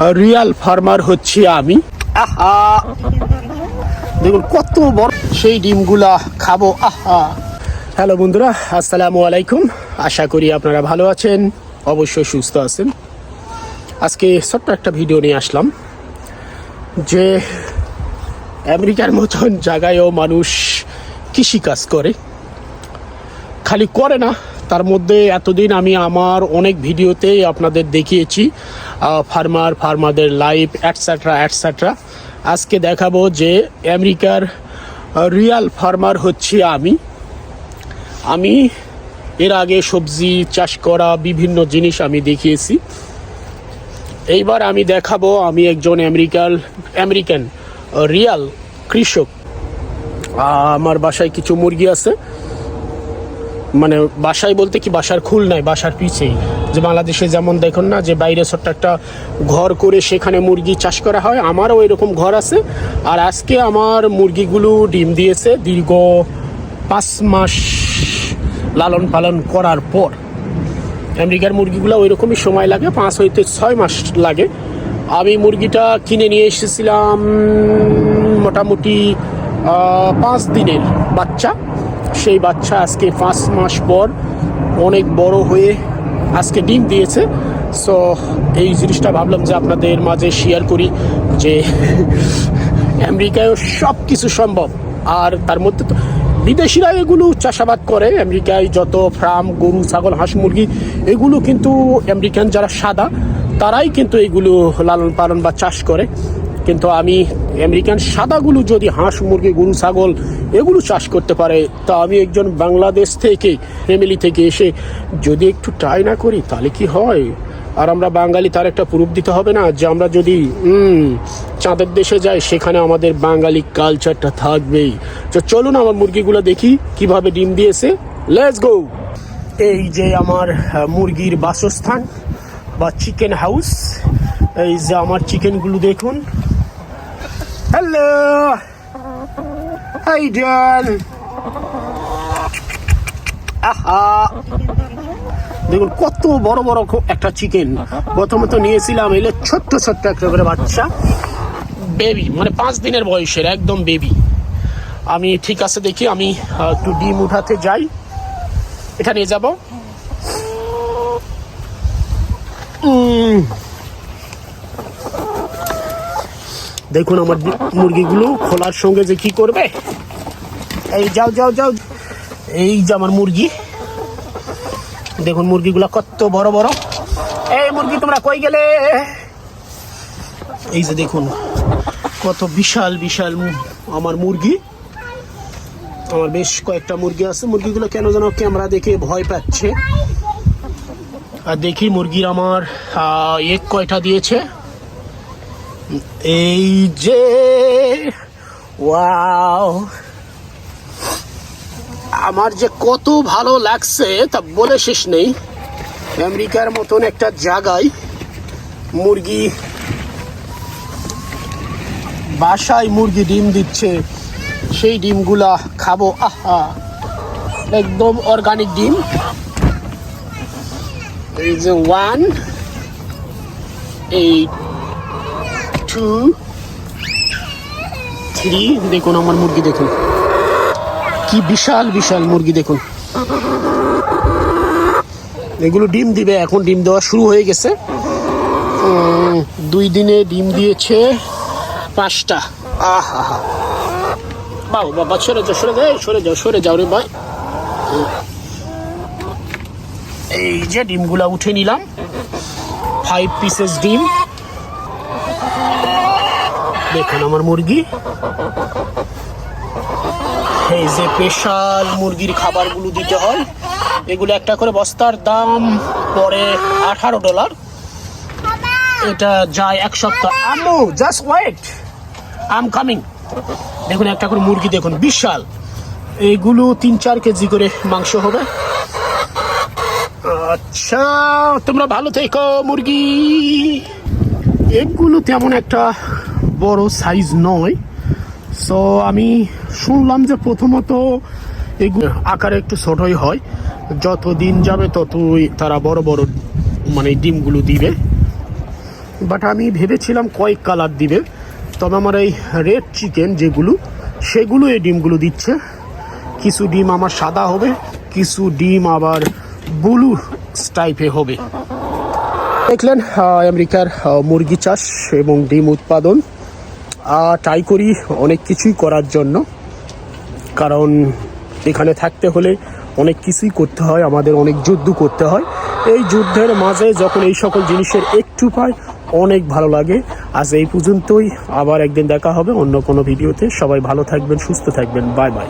Real farmer হচ্ছি আমি। আহা! দেখুন, কত বড় সেই ডিমগুলা খাব, আহা! হ্যালো বন্ধুরা, আসসালামু আলাইকুম। আশা করি আপনারা ভালো আছেন, অবশ্যই সুস্থ আছেন। আজকে ছোট্ট একটা ভিডিও নিয়ে আসলাম, যে আমেরিকার মতন জায়গায়ও মানুষ কৃষিকাজ করে। খালি করে না, তার মধ্যে এতদিন আমি আমার অনেক ভিডিওতে আপনাদের দেখিয়েছি। Farmer ফার্মারদের life et cetera et cetera আজকে দেখাবো যে আমেরিকার রিয়াল ফার্মার হচ্ছি আমি। আমি এর আগে সবজি, চাষ করা, বিভিন্ন জিনিস আমি দেখিয়েছি। এইবার আমি দেখাবো আমি একজন আমেরিকার, আমেরিকান রিয়াল কৃষক। আমার বাসায় কিছু মুরগি আছে। মানে বাসায় বলতে কি বাসার খুল নাই, বাসার পিছেই। যে বাংলাদেশে যেমন দেখুন না, যে বাইরে ছোট্ট একটা ঘর করে সেখানে মুরগি চাষ করা হয়, আমারও এরকম ঘর আছে। আর আজকে আমার মুরগিগুলো ডিম দিয়েছে দীর্ঘ পাঁচ মাস লালন পালন করার পর। আমেরিকার মুরগিগুলো ওই রকমই সময় লাগে, পাঁচ হইতে ছয় মাস লাগে। আমি মুরগিটা কিনে নিয়ে এসেছিলাম মোটামুটি পাঁচ দিনের বাচ্চা। সেই বাচ্চা আজকে পাঁচ মাস পর অনেক বড় হয়ে আজকে ডিম দিয়েছে। সো এই জিনিসটা ভাবলাম যে আপনাদের মাঝে শেয়ার করি যে আমেরিকায়ও সব কিছু সম্ভব। আর তার মধ্যে তো বিদেশিরা এগুলো চাষাবাদ করে। আমেরিকায় যত ফার্ম, গরু, ছাগল, হাঁস, মুরগি, এগুলো কিন্তু আমেরিকান যারা সাদা, তারাই কিন্তু এগুলো লালন পালন বা চাষ করে। কিন্তু আমি আমেরিকান সাদাগুলো যদি হাঁস, মুরগি, গরু, ছাগল এগুলো চাষ করতে পারে, তা আমি একজন বাংলাদেশ থেকে, ফ্যামিলি থেকে এসে যদি একটু ট্রাই না করি, তাহলে কি হয়? আর আমরা বাঙালি, তার একটা প্রুফ দিতে হবে না যে আমরা যদি চাঁদের দেশে যাই, সেখানে আমাদের বাঙালি কালচারটা থাকবেই। তো চলুন আমার মুরগিগুলো দেখি, কীভাবে ডিম দিয়েছে। লেটস গো এই যে আমার মুরগির বাসস্থান বা চিকেন হাউস এই যে আমার চিকেনগুলো দেখুন। হ্যালো হাই ডান আহা দেখুন, কত বড় বড় একটা চিকেন প্রথমে তো নিয়েছিলাম এলে ছোট্ট ছোট্ট একটা করে বাচ্চা। বেবি মানে পাঁচ দিনের বয়সের, একদম বেবি আমি ঠিক আছে দেখি, আমি একটু ডিম উঠাতে যাই। এটা নিয়ে যাব। উম। দেখুন আমার মুরগিগুলো খোলার সঙ্গে যে কি করবে। এই যাও যাও যাও। এই যে আমার মুরগি। দেখুন মুরগিগুলা কত বড় বড়। এই মুরগি, তোমরা কই গেলে? এই যে দেখুন, কত বিশাল বিশাল আমার মুরগি। আমার বেশ কয়েকটা মুরগি আছে। মুরগিগুলো কেন যেন ক্যামেরা দেখে ভয় পাচ্ছে। আর দেখি মুরগির আমার এক কয়টা দিয়েছে। এই যে, ওয়াও। আমার যে কত ভালো লাগছে তা বলে শেষ নেই। আমেরিকার মতন একটা জায়গায় মুরগি বাসায় মুরগি ডিম দিচ্ছে, সেই ডিমগুলা খাব, আহা। একদম অর্গানিক ডিম। এই যে ওয়ান এই টু থ্রি, দেখুন আমার মুরগি, দেখুন। কি বিশাল বিশাল মুরগি, দেখুন। এগুলো ডিম দিবে, এখন ডিম দেওয়া শুরু হয়ে গেছে। দুই দিনে ডিম দিয়েছে পাঁচটা। আহা হা বাবু, সরে যাও সরে যাও সরে যাও সরে যাও রে ভাই। এই যে ডিমগুলা উঠে নিলাম। ফাইভ পিসেস ডিম। দেখুন আমার মুরগি। এই যে স্পেশাল মুরগির খাবারগুলো দিতে হয়, এগুলো একটা করে বস্তার দাম পড়ে আঠারো ডলার। এটা যায় এক সপ্তাহ। আমু just wait I am coming দেখুন, একটা করে মুরগি দেখুন, বিশাল। এইগুলো তিন চার কেজি করে মাংস হবে। আচ্ছা তোমরা ভালো থেকো মুরগি। এগুলো তেমন একটা বড় সাইজ নয়। সো আমি শুনলাম যে প্রথমত এগুলো আকারে একটু ছোটই হয়। যত দিন যাবে ততই তারা বড় বড় মানে ডিমগুলো দিবে। বাট আমি ভেবেছিলাম কয়েক কালার দিবে। তবে আমার এই রেড চিকেন যেগুলো, সেগুলো এই ডিমগুলো দিচ্ছে। কিছু ডিম আমার সাদা হবে, কিছু ডিম আবার ব্লু টাইপে হবে। দেখলেন আমেরিকার মুরগি চাষ এবং ডিম উৎপাদন। ট্রাই করি অনেক কিছুই করার জন্য। কারণ এখানে থাকতে হলে অনেক কিছুই করতে হয়, আমাদের অনেক যুদ্ধ করতে হয়। এই যুদ্ধের মাঝে যখন এই সকল জিনিসের একটু পাই অনেক ভালো লাগে। আজ এই পর্যন্তই। আবার একদিন দেখা হবে অন্য কোনো ভিডিওতে। সবাই ভালো থাকবেন, সুস্থ থাকবেন। Bye bye.